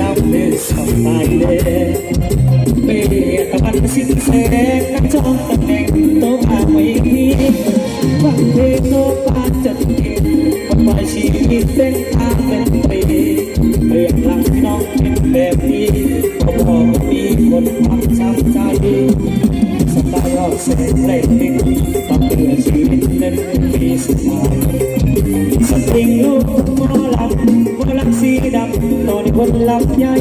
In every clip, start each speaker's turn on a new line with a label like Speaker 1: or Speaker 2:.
Speaker 1: น้ำเลือสบายเลยเบียตะวันสิ้นแสงนักจ้องตำแหน่งตัวพาไว้ทีวันเพลงโนปาจัดเก็บทำไมชีวิตเส้นทางเป็นไปเรื่องหลังน้องเป็นแบบนี้ก็บอกว่ามีคนพักช้ำใจสบายออกเสียงเพลงต้องเตือนชีวิตนั้นเป็นปีสุดท้าย ดำตอนคนลำใหญ่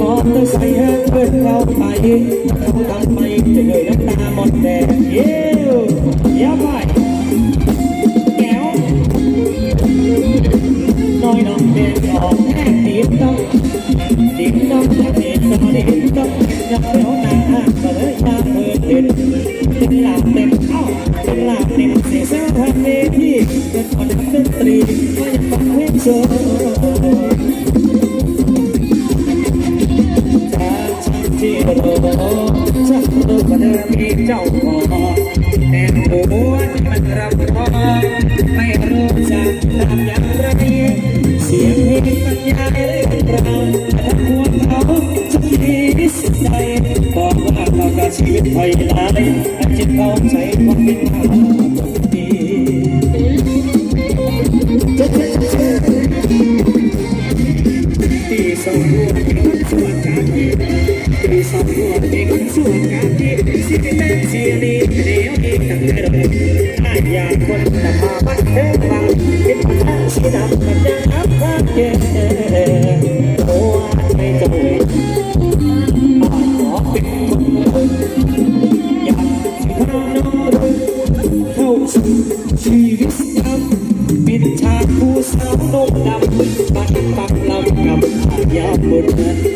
Speaker 1: มอเตอร์ไซค์ให้เพื่อนเราไปเขาทำไมจะเลยน้ำตาหมดแดงเย้ยาไปแก้วน้อยน้องเด็กออกแห้งตีนต้องดิ้งดองดิ้งดองดิ้งดองยังเลี้ยวหน้าก็เลยยามเปิดเด่นเป็นหลาบเต็มเอ้าเป็นหลาบเต็มเสียเซลทันเวทีเป็นคนทำดนตรีก็ยังฟังเพลงโซถ้ ที่โลฉันรู้ว่าเธอมีเจ้าของแต่หัวมันรับรองไม่รู้จะทำอย่างไรเสียงเพลงบรรยาเรื่องราวแต่หัวเขาจะมีสิทธิ์ใจบอกว่าเขากับชีวิตถอยหลังจิตเขาใช้ความเป็นธรร ฟังคิดว่าสีดำมันยังอับว่าเย่โอ้ไม่จะเว้ยอาขอเป็นคนอยากสิพาน้อนเข้าสู่ชีวิตดำปิดฉาผู้สาวนมดำบัดปักลำกับอายาบน